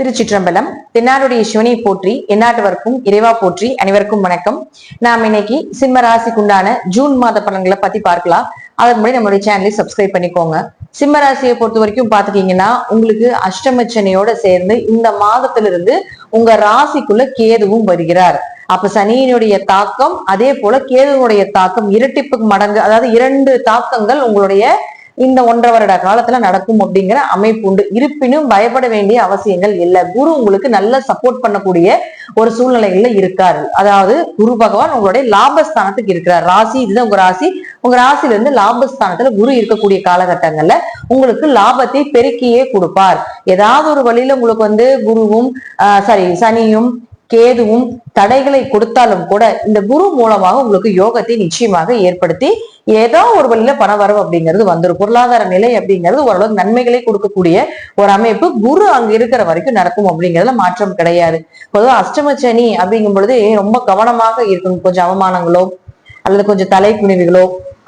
திருச்சிற்றம்பலம் தென்னாருடைய சிவனை போற்றி எந்நாட்டவர்க்கும் இறைவா போற்றி அனைவருக்கும் வணக்கம். நாம் இன்னைக்கு சிம்ம ராசிக்குண்டான ஜூன் மாத பலன்களை பத்தி பார்க்கலாம். அதற்கு முன்னாடி நம்மளுடைய சேனலை சப்ஸ்கிரைப் பண்ணிக்கோங்க. சிம்ம ராசியை பொறுத்த வரைக்கும் பாத்துட்டீங்கன்னா உங்களுக்கு அஷ்டமச்சனையோட சேர்ந்து இந்த மாதத்திலிருந்து உங்க ராசிக்குள்ள கேதுவும் வருகிறார். அப்ப சனியினுடைய தாக்கம் அதே போல கேதுனுடைய தாக்கம் இரட்டிப்பு மடங்கு அதாவது இரண்டு தாக்கங்கள் உங்களுடைய இந்த ஒன்றரை வருட காலத்துல நடக்கும் அப்படிங்கிற அமைப்பு உண்டு. இருப்பினும் பயப்பட வேண்டிய அவசியங்கள் இல்லை. குரு உங்களுக்கு நல்ல சப்போர்ட் பண்ணக்கூடிய ஒரு சூழ்நிலைகள்ல இருக்காரு. அதாவது குரு பகவான் உங்களுடைய லாபஸ்தானத்துக்கு இருக்கிறார். ராசி இதுதான் உங்க ராசி. உங்க ராசில இருந்து லாபஸ்தானத்துல குரு இருக்கக்கூடிய காலகட்டங்கள்ல உங்களுக்கு லாபத்தை பெருக்கியே கொடுப்பார். ஏதாவது ஒரு வழியில உங்களுக்கு வந்து குருவும் சாரி சனியும் கேதுவும் தடைகளை கொடுத்தாலும் கூட இந்த குரு மூலமாக உங்களுக்கு யோகத்தை நிச்சயமாக ஏற்படுத்தி ஏதோ ஒரு வழியில பண வரவு அப்படிங்கிறது வந்துடும் பொருளாதார நிலை அப்படிங்கிறது ஓரளவு நன்மைகளை கொடுக்கக்கூடிய ஒரு அமைப்பு குரு அங்க இருக்கிற வரைக்கும் நடக்கும் அப்படிங்கிறதுல மாற்றம் கிடையாது. பொதுவாக அஷ்டமச்சனி அப்படிங்கும் பொழுது ரொம்ப கவனமாக இருக்கும். கொஞ்சம் அவமானங்களோ அல்லது கொஞ்சம் தலை குனிவுகளோ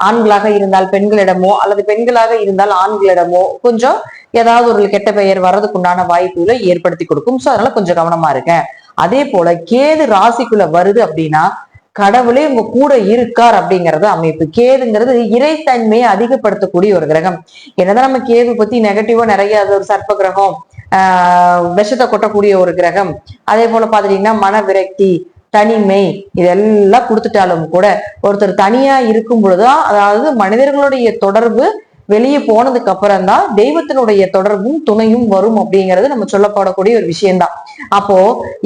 ஆண்களாக இருந்தால் பெண்களிடமோ அல்லது பெண்களாக இருந்தால் ஆண்களிடமோ கொஞ்சம் ஏதாவது ஒரு கெட்ட பெயர் வர்றதுக்குண்டான வாய்ப்புகளை ஏற்படுத்தி கொடுக்கும். சோ அதனால கொஞ்சம் கவனமா இருக்கேன். அதே போல கேது ராசிக்குள்ள வருது அப்படின்னா கடவுளே உங்க கூட இருக்கார் அப்படிங்கறது அமைப்பு. கேதுங்கிறது இறைத்தன்மையை அதிகப்படுத்தக்கூடிய ஒரு கிரகம். என்னதான் நம்ம கேது பத்தி நெகட்டிவா நிறைய அது ஒரு சர்ப்ப கிரகம் ஆஹ் விஷத்தை கொட்டக்கூடிய ஒரு கிரகம். அதே போல பாத்துட்டீங்கன்னா மன விரக்தி தனிமை இதெல்லாம் கொடுத்துட்டாலும் கூட ஒருத்தர் தனியா இருக்கும் பொழுதுதான் அதாவது மனிதர்களுடைய தொடர்பு வெளியே போனதுக்கு அப்புறம் தான் தெய்வத்தினுடைய தொடர்பும் துணையும் வரும் அப்படிங்கிறது நம்ம சொல்லப்படக்கூடிய ஒரு விஷயம்தான். அப்போ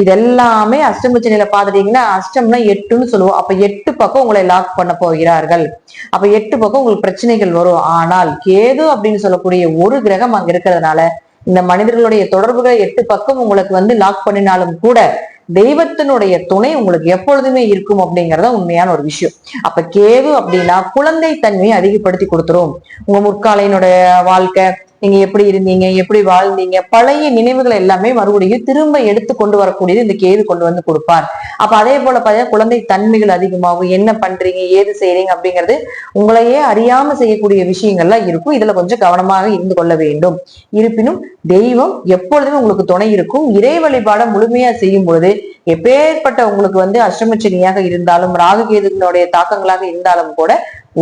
இதெல்லாமே அஷ்டமச்சனையில பாத்துட்டீங்கன்னா அஷ்டம்னா எட்டுன்னு சொல்லுவோம். அப்ப எட்டு பக்கம் உங்களை லாக் பண்ண போகிறார்கள். அப்ப எட்டு பக்கம் உங்களுக்கு பிரச்சனைகள் வரும். ஆனால் கேது அப்படின்னு சொல்லக்கூடிய ஒரு கிரகம் அங்க இருக்கிறதுனால இந்த மனிதர்களுடைய தொடர்புகளை எட்டு பக்கம் உங்களுக்கு வந்து லாக் பண்ணினாலும் கூட தெய்வத்தினுடைய துணை உங்களுக்கு எப்பொழுதுமே இருக்கும் அப்படிங்கறத உண்மையான ஒரு விஷயம். அப்ப கேவு அப்படின்னா குழந்தை தன்மையை அதிகப்படுத்தி கொடுத்துரும். உங்க முற்காலையினுடைய வாழ்க்கை நீங்க எப்படி இருந்தீங்க எப்படி வாழ்ந்தீங்க பழைய நினைவுகள் எல்லாமே மறுபடியும் திரும்ப எடுத்து கொண்டு வரக்கூடியது இந்த கேது கொண்டு வந்து கொடுப்பார். அப்ப அதே போல பார்த்தீங்கன்னா குழந்தை தன்மைகள் அதிகமாகும். என்ன பண்றீங்க ஏது செய்றீங்க அப்படிங்கிறது உங்களையே அறியாம செய்யக்கூடிய விஷயங்கள்லாம் இருக்கும். இதுல கொஞ்சம் கவனமாக இருந்து கொள்ள வேண்டும். இருப்பினும் தெய்வம் எப்பொழுதுமே உங்களுக்கு துணை இருக்கும். இறை வழிபாட முழுமையா செய்யும் பொழுது எப்பேற்பட்ட உங்களுக்கு வந்து அஷ்டமச்சனியாக இருந்தாலும் ராகுகேதுகளுடைய தாக்கங்களாக இருந்தாலும் கூட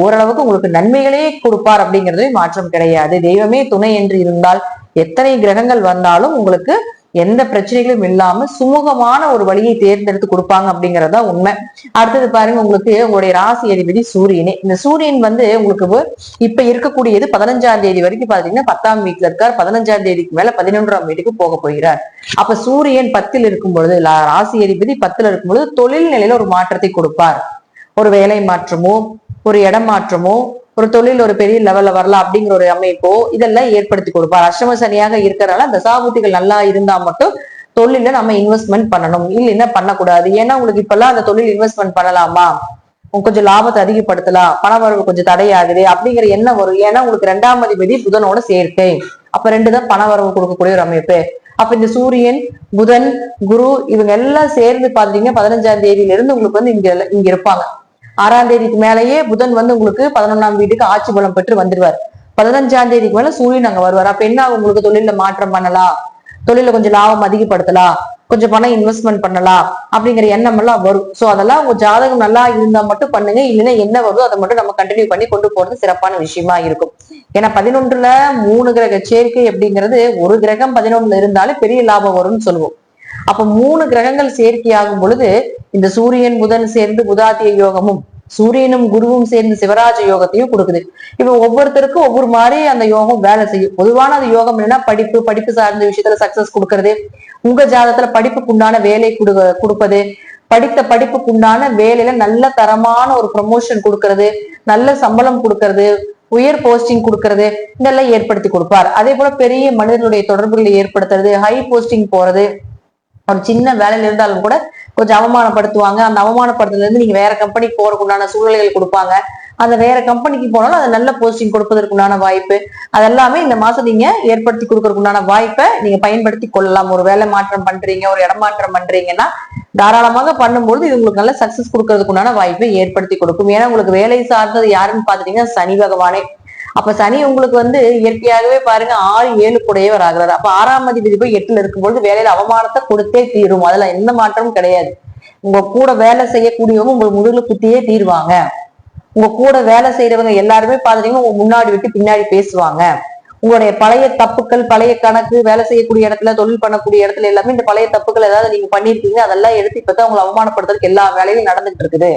ஓரளவுக்கு உங்களுக்கு நன்மைகளே கொடுப்பார் அப்படிங்கிறது மாற்றம் கிடையாது. தெய்வமே துணை என்று இருந்தால் எத்தனை கிரகங்கள் வந்தாலும் உங்களுக்கு எந்த பிரச்சனைகளும் இல்லாம சுமூகமான ஒரு வழியை தேர்ந்தெடுத்து கொடுப்பாங்க அப்படிங்கறதா உண்மை. அடுத்தது பாருங்க உங்களுக்கு உங்களுடைய ராசி அதிபதி சூரியனே. இந்த சூரியன் வந்து உங்களுக்கு இப்ப இருக்கக்கூடியது பதினஞ்சாம் தேதி வரைக்கும் பாத்தீங்கன்னா பத்தாம் வீட்டுல இருக்கார். பதினஞ்சாம் தேதிக்கு மேல பதினொன்றாம் வீட்டுக்கு போக போகிறார். அப்ப சூரியன் பத்தில் இருக்கும் பொழுது ராசி அதிபதி பத்துல இருக்கும் பொழுது தொழில் நிலையில ஒரு மாற்றத்தை கொடுப்பார். ஒரு வேலை மாற்றமோ ஒரு இடம் மாற்றமோ ஒரு தொழில் ஒரு பெரிய லெவல்ல வரலாம் அப்படிங்கிற ஒரு அமைப்போ இதெல்லாம் ஏற்படுத்தி கொடுப்பார். அஷ்டம சனியாக இருக்கிறனால தசாபுத்திகள் நல்லா இருந்தா மட்டும் தொழில நம்ம இன்வெஸ்ட்மெண்ட் பண்ணணும். இல்லைன்னா பண்ணக்கூடாது? ஏன்னா உங்களுக்கு இப்பெல்லாம் அந்த தொழில் இன்வெஸ்ட்மெண்ட் பண்ணலாமா? கொஞ்சம் லாபத்தை அதிகப்படுத்தலாம். பண வரவு கொஞ்சம் தடையாகுது அப்படிங்கிற எண்ணம் வரும். ஏன்னா உங்களுக்கு ரெண்டாம் அதிபதி புதனோட சேர்க்கை. அப்ப ரெண்டு தான் பண வரவு கொடுக்கக்கூடிய ஒரு அமைப்பு. அப்ப இந்த சூரியன் புதன் குரு இவங்க எல்லாம் சேர்ந்து பாத்தீங்கன்னா பதினஞ்சாம் தேதியில இருந்து உங்களுக்கு வந்து இங்க இங்க இருப்பாங்க. ஆறாம் தேதிக்கு மேலேயே புதன் வந்து உங்களுக்கு பதினொன்னாம் வீட்டுக்கு ஆட்சி பலம் பெற்று வந்துடுவார். பதினஞ்சாம் தேதிக்கு மேல சூரியன் அங்க வருவார். அப்ப என்ன உங்களுக்கு தொழில மாற்றம் பண்ணலாம். தொழில கொஞ்சம் லாபம் அதிகப்படுத்தலாம். கொஞ்சம் பணம் இன்வெஸ்ட்மெண்ட் பண்ணலாம். அப்படிங்கிற எண்ணம் எல்லாம் வரும். சோ அதெல்லாம் உங்க ஜாதகம் நல்லா இருந்தா மட்டும் பண்ணுங்க. இல்லைன்னா என்ன வருதோ அதை மட்டும் நம்ம கண்டினியூ பண்ணி கொண்டு போறது சிறப்பான விஷயமா இருக்கும். ஏன்னா பதினொன்றுல மூணு கிரக சேர்க்கை அப்படிங்கிறது ஒரு கிரகம் பதினொன்றுல இருந்தாலும் பெரிய லாபம் வரும்னு சொல்லுவோம். அப்ப மூணு கிரகங்கள் சேர்க்கையாகும் பொழுது இந்த சூரியன் புதன் சேர்ந்து புதாத்திய யோகமும் சூரியனும் குருவும் சேர்ந்து சிவராஜ யோகத்தையும் கொடுக்குது. இப்ப ஒவ்வொருத்தருக்கும் ஒவ்வொரு மாதிரி அந்த யோகம் வேலை செய்யும். பொதுவான அந்த யோகம் என்னன்னா படிப்பு படிப்பு சார்ந்த விஷயத்துல சக்சஸ் கொடுக்கறது. உங்க ஜாதத்துல படிப்புக்கு உண்டான வேலை கொடு கொடுப்பது. படித்த படிப்புக்கு உண்டான வேலையில நல்ல தரமான ஒரு ப்ரமோஷன் கொடுக்கறது. நல்ல சம்பளம் கொடுக்கறது. உயர் போஸ்டிங் கொடுக்கறது. இதெல்லாம் ஏற்படுத்தி கொடுப்பார். அதே போல பெரிய மனிதனுடைய தொடர்புகளை ஏற்படுத்துறது. ஹை போஸ்டிங் போறது. ஒரு சின்ன வேலையில இருந்தாலும் கூட கொஞ்சம் அவமானப்படுத்துவாங்க. அந்த அவமானப்படுத்துல இருந்து நீங்க வேற கம்பெனிக்கு போறதுக்கு உண்டான சூழ்நிலைகள் கொடுப்பாங்க. அந்த வேற கம்பெனிக்கு போனாலும் அது நல்ல போஸ்டிங் கொடுப்பதற்குண்டான வாய்ப்பு. அதெல்லாமே இந்த மாசம் நீங்க ஏற்படுத்தி கொடுக்கறதுக்குண்டான வாய்ப்பை நீங்க பயன்படுத்தி கொள்ளலாம். ஒரு வேலை மாற்றம் பண்றீங்க ஒரு இடமாற்றம் பண்றீங்கன்னா தாராளமாக பண்ணும்போது இது உங்களுக்கு நல்ல சக்சஸ் கொடுக்கறதுக்குண்டான வாய்ப்பை ஏற்படுத்தி கொடுக்கும். ஏன்னா உங்களுக்கு வேலை சார்ந்தது யாருன்னு பாத்துட்டீங்கன்னா சனி பகவானே. அப்ப சனி உங்களுக்கு வந்து இயற்கையாகவே பாருங்க ஆறு ஏழு கூடையவர் ஆகிறாரு. அப்ப ஆறாம் அதிபதி போய் எட்டுல இருக்கும்பொழுது வேலையில அவமானத்தை கொடுத்தே தீரும். அதுல எந்த மாற்றமும் கிடையாது. உங்க கூட வேலை செய்யக்கூடியவங்க உங்க முதுகுல குத்தியே தீருவாங்க. உங்க கூட வேலை செய்யறவங்க எல்லாருமே பாத்தீங்கன்னா உங்க முன்னாடி விட்டு பின்னாடி பேசுவாங்க. உங்களுடைய பழைய தப்புக்கள் பழைய கணக்கு வேலை செய்யக்கூடிய இடத்துல தொழில் பண்ணக்கூடிய இடத்துல எல்லாமே இந்த பழைய தப்புக்கள் ஏதாவது நீங்க பண்ணிருக்கீங்க. அதெல்லாம் எடுத்து இப்பதான் உங்களை அவமானப்படுத்துறதுக்கு எல்லா வேலையும் நடந்துட்டு இருக்குது.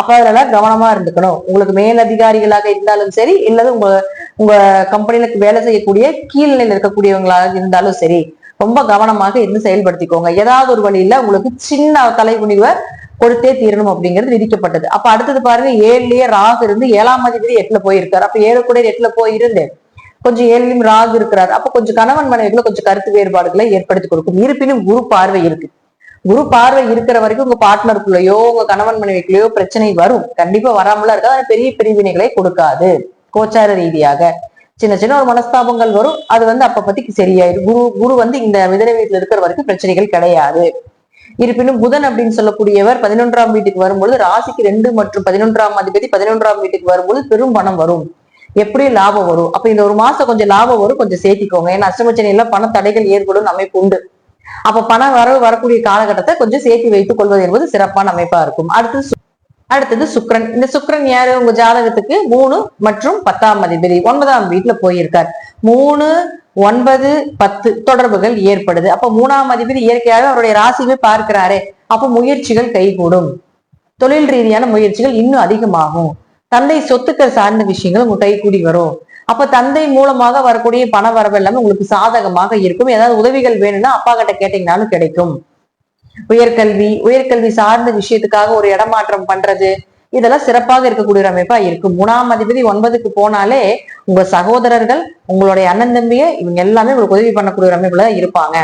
அப்ப அதுல கவனமா இருந்துக்கணும். உங்களுக்கு மேல் அதிகாரிகளாக இருந்தாலும் சரி இல்லது உங்க உங்க கம்பெனில வேலை செய்யக்கூடிய கீழ்நிலையில் இருக்கக்கூடியவங்களாக இருந்தாலும் சரி ரொம்ப கவனமாக இருந்து செயல்படுத்திக்கோங்க. ஏதாவது ஒரு வழியில உங்களுக்கு சின்ன தலைகுனிவை கொடுத்தே தீரணும் அப்படிங்கிறது விதிக்கப்பட்டது. அப்ப அடுத்தது பாருங்க ஏழுலயே ராகு இருந்து ஏழாம் அதிபதி எட்டுல போயிருக்காரு. அப்ப ஏழு கூட எட்டுல போயிருந்து கொஞ்சம் ஏழுலயும் ராகு இருக்கிறார். அப்ப கொஞ்சம் கணவன் மனைவிகளை கொஞ்சம் கருத்து வேறுபாடுகளை ஏற்படுத்தி கொடுக்கும். இருப்பினும் குரு பார்வை இருக்கு. குரு பார்வை இருக்கிற வரைக்கும் உங்க பார்ட்னருக்குள்ளயோ உங்க கணவன் மனைவிக்குள்ளயோ பிரச்சனை வரும். கண்டிப்பா வராமல இருக்காது. பெரிய பிரிவினைகளை கொடுக்காது. கோச்சார ரீதியாக. சின்ன சின்ன ஒரு மனஸ்தாபங்கள் வரும். அது வந்து அப்ப பத்தி சரியாயிரும். குரு குரு வந்து இந்த மிதன வீட்டுல இருக்கிற வரைக்கும் பிரச்சனைகள் கிடையாது. இருப்பினும் புதன் அப்படின்னு சொல்லக்கூடியவர் பதினொன்றாம் வீட்டுக்கு வரும்பொழுது ராசிக்கு ரெண்டு மற்றும் பதினொன்றாம் அதிபதி பதினொன்றாம் வீட்டுக்கு வரும்போது பெரும் பணம் வரும். எப்படியும் லாபம் வரும்? அப்ப இந்த ஒரு மாசம் கொஞ்சம் லாபம் வரும். கொஞ்சம் சேர்த்திக்கோங்க. ஏன்னா அஷ்டமச்சனை எல்லாம் பண தடைகள் ஏற்படும். அமைப்பு உண்டு. அப்ப பண வரவு வரக்கூடிய காலகட்டத்தை கொஞ்சம் சேர்த்து வைத்துக் கொள்வது என்பது சிறப்பான அமைப்பா இருக்கும். அடுத்து அடுத்தது சுக்ரன். இந்த சுக்ரன் யாரு? உங்க ஜாதகத்துக்கு மூணு மற்றும் பத்தாம் அதிபதி. ஒன்பதாம் வீட்டுல போயிருக்கார். மூணு ஒன்பது பத்து தொடர்புகள் ஏற்படுது. அப்ப மூணாம் அதிபதி இயற்கையாகவே அவருடைய ராசியுமே பார்க்கிறாரே. அப்ப முயற்சிகள் கைகூடும். தொழில் ரீதியான முயற்சிகள் இன்னும் அதிகமாகும். தந்தை சொத்துக்கள் சார்ந்த விஷயங்கள் உங்க கைகூடி வரும். அப்ப தந்தை மூலமாக வரக்கூடிய பண வரவு எல்லாமே உங்களுக்கு சாதகமாக இருக்கும். ஏதாவது உதவிகள் வேணும்னா அப்பா கிட்ட கேட்டீங்கனாலும் கிடைக்கும். உயர்கல்வி உயர்கல்வி சார்ந்த விஷயத்துக்காக ஒரு இடமாற்றம் பண்றது இதெல்லாம் சிறப்பாக இருக்கக்கூடிய ஒரு அமைப்பா இருக்கும். மூணாம் அதிபதி ஒன்பதுக்கு போனாலே உங்க சகோதரர்கள் உங்களுடைய அண்ணன் தம்பிய இவங்க எல்லாமே உங்களுக்கு உதவி பண்ணக்கூடிய ஒரு அமைப்புல தான் இருப்பாங்க.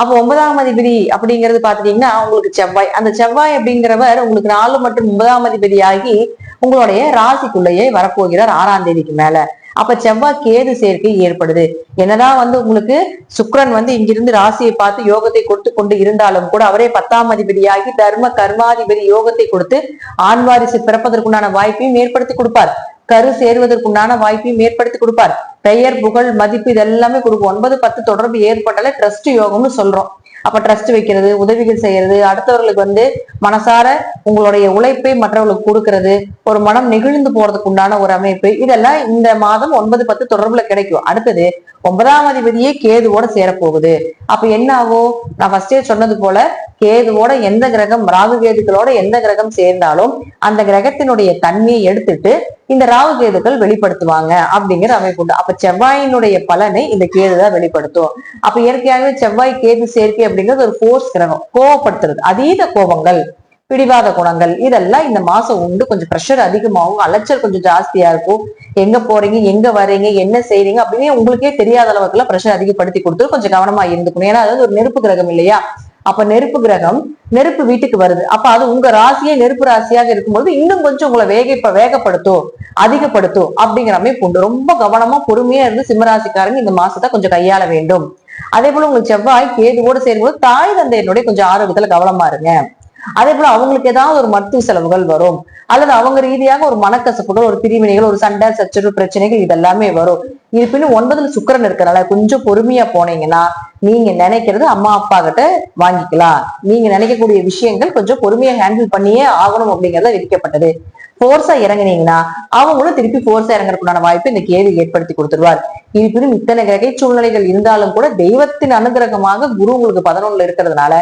அப்ப ஒன்பதாம் அதிபதி அப்படிங்கிறது பாத்துட்டீங்கன்னா உங்களுக்கு செவ்வாய். அந்த செவ்வாய் அப்படிங்கிறவர் உங்களுக்கு நாலு மற்றும் ஒன்பதாம் அதிபதி ஆகி உங்களுடைய ராசிக்குள்ளேயே வரப்போகிறார் ஆறாம் தேதிக்கு மேல. அப்ப செவ்வாய் கேது சேர்க்கை ஏற்படுது. என்னதான் வந்து உங்களுக்கு சுக்ரன் வந்து இங்கிருந்து ராசியை பார்த்து யோகத்தை கொடுத்து கொண்டு இருந்தாலும் கூட அவரே பத்தாம் அதிபதியாகி தர்ம கர்மாதிபதி யோகத்தை கொடுத்து ஆண் வாரிசு பிறப்பதற்குண்டான வாய்ப்பையும் ஏற்படுத்தி கொடுப்பார். கரு சேருவதற்குண்டான வாய்ப்பையும் ஏற்படுத்தி கொடுப்பார். பெயர் புகழ் மதிப்பு இதெல்லாமே கொடுக்கும். ஒன்பது பத்து தொடர்பு ஏற்பட்டாலே ட்ரஸ்ட் யோகம்னு சொல்றோம். அப்ப ட்ரஸ்ட் வைக்கிறது உதவிகள் செய்யறது அடுத்தவர்களுக்கு வந்து மனசார உங்களுடைய உழைப்பை மற்றவர்களுக்கு கொடுக்கறது ஒரு மனம் நெகிழ்ந்து போறதுக்கு உண்டான ஒரு அமைப்பு. இதெல்லாம் இந்த மாதம் ஒன்பது பத்து தொடர்புல கிடைக்கும். அடுத்தது ஒன்பதாம் அதிபதியே கேதுவோட சேரப்போகுது. அப்ப என்ன ஆகும்? நான் ஃபர்ஸ்டே சொன்னது போல கேதுவோட எந்த கிரகம் ராகு கேதுக்களோட எந்த கிரகம் சேர்ந்தாலும் அந்த கிரகத்தினுடைய தன்மையை எடுத்துட்டு இந்த ராகு கேதுக்கள் வெளிப்படுத்துவாங்க அப்படிங்கிற அமைப்பு உண்டு. அப்ப செவ்வாயினுடைய பலனை இந்த கேது தான் வெளிப்படுத்தும். அப்ப இயற்கையாகவே செவ்வாய் கேது சேர்க்கை அப்படிங்கிறது ஒரு போர்ஸ் கிரகம். கோவப்படுத்துறது. அதீத கோபங்கள் பிடிவாத குணங்கள் இதெல்லாம் இந்த மாசம் உண்டு. கொஞ்சம் ப்ரெஷர் அதிகமாகும். அலைச்சல் கொஞ்சம் ஜாஸ்தியா இருக்கும். எங்க போறீங்க? எங்க வரீங்க என்ன செய்றீங்க? அப்படின்னு உங்களுக்கே தெரியாத அளவுக்குலாம் ப்ரெஷர் அதிகப்படுத்தி கொடுத்து கொஞ்சம் கவனமா இருந்துக்கணும். ஏன்னா அதாவது ஒரு நெருப்பு கிரகம் இல்லையா? அப்ப நெருப்பு கிரகம் நெருப்பு வீட்டுக்கு வருது. அப்ப அது உங்க ராசியே நெருப்பு ராசியாக இருக்கும்போது இன்னும் கொஞ்சம் உங்களை வேக இப்ப வேகப்படுத்தும் அதிகப்படுத்தும் அப்படிங்கிற அமைப்பு உண்டு. ரொம்ப கவனமா பொறுமையா இருந்து சிம்மராசிக்காரங்க இந்த மாசத்தை கொஞ்சம் கையாள வேண்டும். அதே போல உங்களுக்கு செவ்வாய் கேதுவோடு சேரும்போது தாய் தந்தையினுடைய கொஞ்சம் ஆரோக்கியத்துல கவனமா இருங்க. அதே போல அவங்களுக்கு ஏதாவது ஒரு மருத்துவ செலவுகள் வரும். அல்லது அவங்க ரீதியாக ஒரு மனக்கசப்புகள் ஒரு பிரிவினைகள் ஒரு சண்டை சச்சரவு பிரச்சனைகள் இதெல்லாமே வரும். இருப்பினும் ஒன்பதுல சுக்கரன் இருக்கிறனால கொஞ்சம் பொறுமையா போனீங்கன்னா நீங்க நினைக்கிறது அம்மா அப்பா கிட்ட வாங்கிக்கலாம். நீங்க நினைக்கக்கூடிய விஷயங்கள் கொஞ்சம் பொறுமையா ஹேண்டில் பண்ணியே ஆகணும் அப்படிங்கறத விதிக்கப்பட்டது. போர்ஸா இறங்கினீங்கன்னா அவங்களும் திருப்பி போர்ஸா இறங்குறதுக்குண்டான வாய்ப்பு இந்த கேது ஏற்படுத்தி கொடுத்துருவார். இருப்பினும் இத்தனை கிரகை சூழ்நிலைகள் இருந்தாலும் கூட தெய்வத்தின் அனுகிரகமாக குரு உங்களுக்கு பதினொன்னுல இருக்கிறதுனால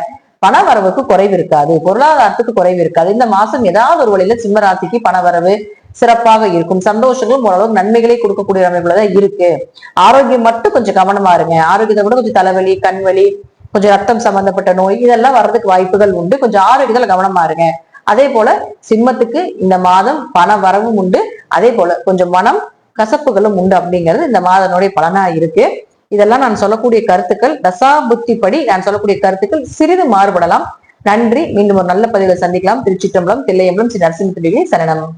பண வரவுக்கு குறைவு இருக்காது. பொருளாதாரத்துக்கு குறைவு இருக்காது. இந்த மாசம் ஏதாவது ஒரு வழியில சிம்ம ராசிக்கு பண வரவு சிறப்பாக இருக்கும். சந்தோஷங்களும் ஓரளவுக்கு நன்மைகளை கொடுக்கக்கூடிய அமைப்புலதான் இருக்கு. ஆரோக்கியம் மட்டும் கொஞ்சம் கவனமா இருங்க. ஆரோக்கியத்தை கூட கொஞ்சம் தலைவலி கண்வலி கொஞ்சம் ரத்தம் சம்பந்தப்பட்ட நோய் இதெல்லாம் வர்றதுக்கு வாய்ப்புகள் உண்டு. கொஞ்சம் ஆரோக்கியத்துல கவனமா இருங்க. அதே போல சிம்மத்துக்கு இந்த மாதம் பண வரவும் உண்டு. அதே போல கொஞ்சம் மனம் கசப்புகளும் உண்டு அப்படிங்கிறது இந்த மாதனுடைய பலனா இருக்கு. இதெல்லாம் நான் சொல்லக்கூடிய கருத்துக்கள் தசா புத்தி படி நான் சொல்லக்கூடிய கருத்துக்கள் சிறிது மாறுபடலாம். நன்றி. மீண்டும் ஒரு நல்ல பதிவில் சந்திக்கலாம். திருச்சிட்டம்பலம் தில்லையம்பலம் ஸ்ரீ நரசிம்ம சரணம்.